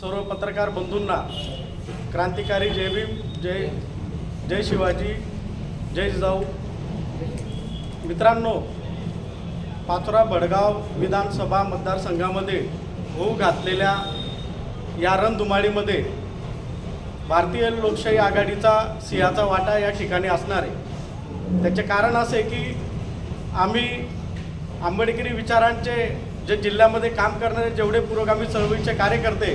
सर्व पत्रकार बंधूंना क्रांतिकारी जय भीम जय जय शिवाजी जय जिजाऊ. मित्रांनो पाचोरा भडगाव विधानसभा मतदारसंघामध्ये होऊ घातलेल्या या रणधुमाळीमध्ये भारतीय लोकशाही आघाडीचा सिंहाचा वाटा या ठिकाणी असणार आहे. त्याचे कारण असे की आम्ही आंबेडकरी विचारांचे जे जिल्ह्यामध्ये काम करणारे जेवढे पुरोगामी चळवळीचे कार्यकर्ते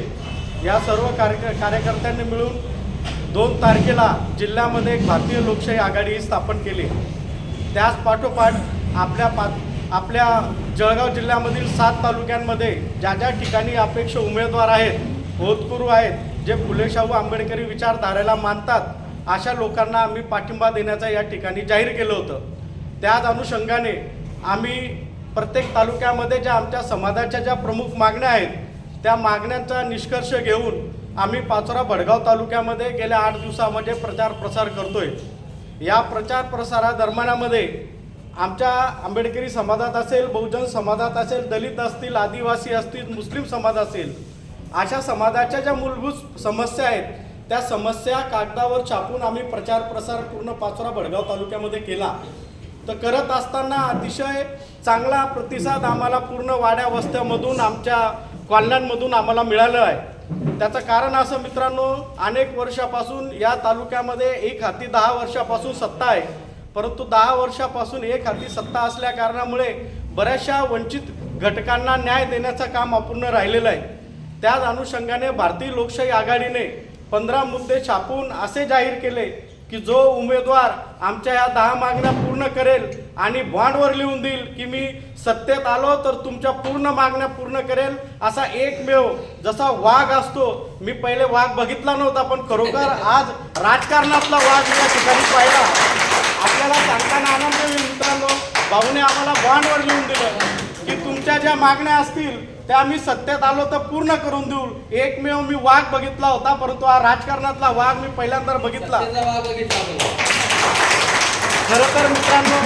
या सर्व कार्य कार्यकर्त्यांनी मिळून दोन तारखेला जिल्ह्यामध्ये एक भारतीय लोकशाही आघाडी स्थापन केली. त्याच पाठोपाठ आपल्या पा आपल्या जळगाव जिल्ह्यामधील सात तालुक्यांमध्ये ज्या ज्या ठिकाणी अपेक्ष उमेदवार आहेत होतपूर्व आहेत जे फुले शाहू आंबेडकरी विचारधारेला मानतात अशा लोकांना आम्ही पाठिंबा देण्याचा या ठिकाणी जाहीर केलं होतं. त्याच अनुषंगाने आम्ही प्रत्येक तालुक्यामध्ये ज्या आमच्या समाजाच्या ज्या प्रमुख मागण्या आहेत त्या मागण्यांचा निष्कर्ष घेऊन आम्ही पाचोरा भडगाव तालुक्यामध्ये गेल्या आठ दिवसामध्ये प्रचार प्रसार करतोय. या प्रचार प्रसारादरम्यानामध्ये आमच्या आंबेडकरी समाजात असेल बहुजन समाजात असेल दलित असतील आदिवासी असतील मुस्लिम समाज असेल अशा समाजाच्या ज्या मूलभूत समस्या आहेत त्या समस्या कागदावर छापून आम्ही प्रचार प्रसार पूर्ण पाचोरा भडगाव तालुक्यामध्ये केला. तर करत असताना अतिशय चांगला प्रतिसाद आम्हाला पूर्ण वाड्या वस्त्यामधून आमच्या कॉलन्यांमधून आम्हाला मिळालं आहे. त्याचं कारण असं मित्रांनो अनेक वर्षापासून या तालुक्यामध्ये एक हाती दहा वर्षापासून सत्ता आहे. परंतु दहा वर्षापासून एक हाती सत्ता असल्या कारणामुळे बऱ्याचशा वंचित घटकांना न्याय देण्याचं काम अपूर्ण राहिलेलं आहे. त्याच अनुषंगाने भारतीय लोकशाही आघाडीने पंधरा मुद्दे छापून असे जाहीर केले की जो उमेदवार आमच्या या दहा मागण्या पूर्ण करेल आणि बॉन्डवर लिहून देईल की मी सत्तेत आलो तर तुमच्या पूर्ण मागण्या पूर्ण करेल असा एकमेव जसा वाघ असतो मी पहिले वाघ बघितला नव्हता पण खरोखर आज राजकारणातला वाघ या ठिकाणी पाहिला. आपल्याला सांगताना आनंद होईल मित्रांनो. भाऊने आम्हाला बॉन्डवर लिहून दिलं. की तुमच्या ज्या मागण्या असतील त्या आम्ही सत्तेत आलो तर पूर्ण करून देऊ. एकमेव मी वाघ बघितला होता परंतु हा राजकारणातला वाघ मी पहिल्यांदा बघितला. खरं तर मित्रांनो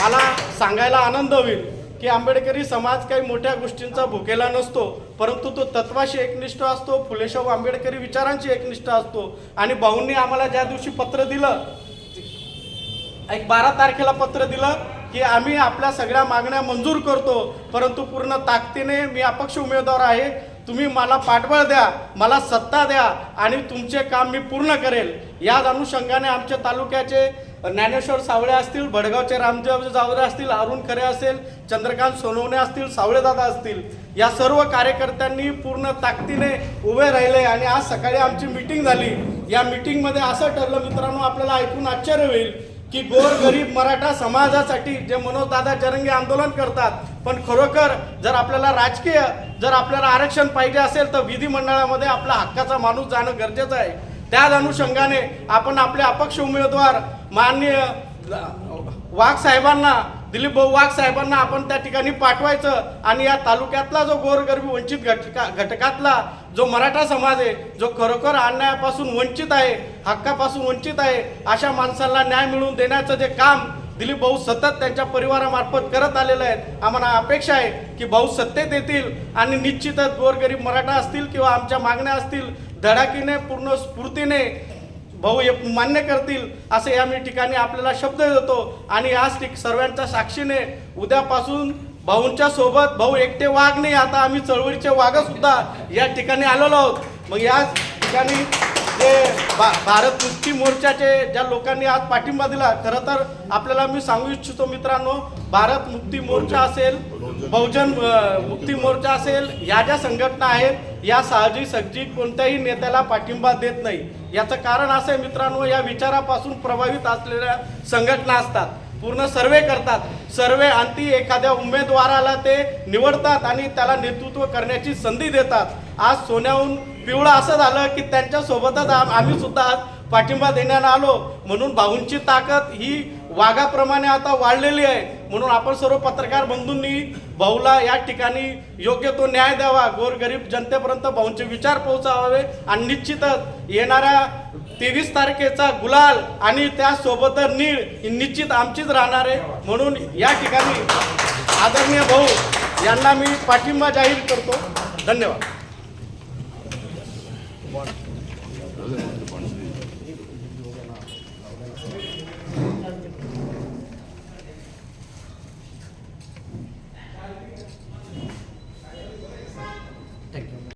मला सांगायला आनंद होईल की आंबेडकरी समाज काही मोठ्या गोष्टींचा भुकेला नसतो परंतु तो तत्वाशी एकनिष्ठ असतो फुलेशाहू आंबेडकरी विचारांची एकनिष्ठ असतो. आणि भाऊंनी आम्हाला ज्या दिवशी पत्र दिलं एक बारा तारखेला पत्र दिलं की आम्ही आपल्या सगळ्या मागण्या मंजूर करतो परंतु पूर्ण ताकदीने मी अपक्ष उमेदवार आहे. तुम्ही मला पाठबळ द्या मला सत्ता द्या आणि तुमचे काम मी पूर्ण करेल. याच अनुषंगाने आमच्या तालुक्याचे ज्ञानेश्वर सावळे असतील भडगावचे रामदेव जावरे असतील अरुण खरे असेल चंद्रकांत सोनवणे असतील सावळेदादा असतील या सर्व कार्यकर्त्यांनी पूर्ण ताकदीने उभे राहिले आणि आज सकाळी आमची मिटिंग झाली. या मिटिंगमध्ये असं ठरलं मित्रांनो आपल्याला ऐकून आश्चर्य होईल की गोर गरीब मराठा समाजासाठी जे मनोजदादा जरंगे आंदोलन करतात पण खरोखर जर आपल्याला राजकीय जर आपल्याला आरक्षण पाहिजे असेल तर विधिमंडळामध्ये आपला हक्काचा माणूस जाणं गरजेचं आहे. त्याच अनुषंगाने आपण आपले अपक्ष उमेदवार माननीय वाघ साहेबांना दिलीप भाऊ वाघ साहेबांना आपण त्या ठिकाणी पाठवायचं आणि या तालुक्यातला जो गोरगरबी वंचित घटका घटकातला जो मराठा समाज आहे जो खरोखर अन्यायापासून वंचित आहे हक्कापासून वंचित आहे अशा माणसांना न्याय मिळवून देण्याचं जे काम दिलीप भाऊ सतत त्यांच्या परिवारामार्फत करत आलेलं आहेत आम्हाला अपेक्षा आहे की भाऊ सत्तेत येतील आणि निश्चितच गोरगरीब मराठा असतील किंवा आमच्या मागण्या असतील धडाकीने पूर्ण स्फूर्तीने भाऊ हे मान्य करतील असे या मी ठिकाणी आपल्याला शब्द देतो. आणि आज ठिक सर्वांच्या साक्षीने उद्यापासून भाऊंच्या सोबत भाऊ एकटे वाघ नाही आता आम्ही चळवळीचे वाघ सुद्धा या ठिकाणी आलेलो आहोत. मग याच ठिकाणी जे भा भारत मुक्ती मोर्चाचे ज्या लोकांनी आज पाठिंबा दिला खरं तर आपल्याला मी सांगू इच्छितो मित्रांनो भारत मुक्ती मोर्चा असेल बहुजन मुक्ती मोर्चा असेल या ज्या संघटना आहेत या साहजिक सज्जी कोणत्याही नेत्याला पाठिंबा देत नाही. याचं कारण असं आहे मित्रांनो या विचारापासून प्रभावित असलेल्या संघटना असतात. पूर्ण सर्वे करतात. सर्वे अंती एखाद्या उमेदवाराला ते निवडतात आणि त्याला नेतृत्व करण्याची संधी देतात. आज सोन्याहून पिवळं असं झालं की त्यांच्यासोबतच आम- आम्ही सुद्धा आज पाठिंबा देण्याला आलो. म्हणून भाऊंची ताकद ही वाघाप्रमाणे आता वाढलेली आहे. म्हणून आपण सर्व पत्रकार बंधूंनी भाऊला या ठिकाणी योग्य तो न्याय द्यावा. गोरगरीब जनतेपर्यंत भाऊंचे विचार पोहोचावे आणि निश्चितच येणाऱ्या तेवीस तारखेचा गुलाल आणि त्यासोबत नीळ ही निश्चित आमचीच राहणार आहे. म्हणून या ठिकाणी आदरणीय भाऊ यांना मी पाठिंबा जाहीर करतो. धन्यवाद.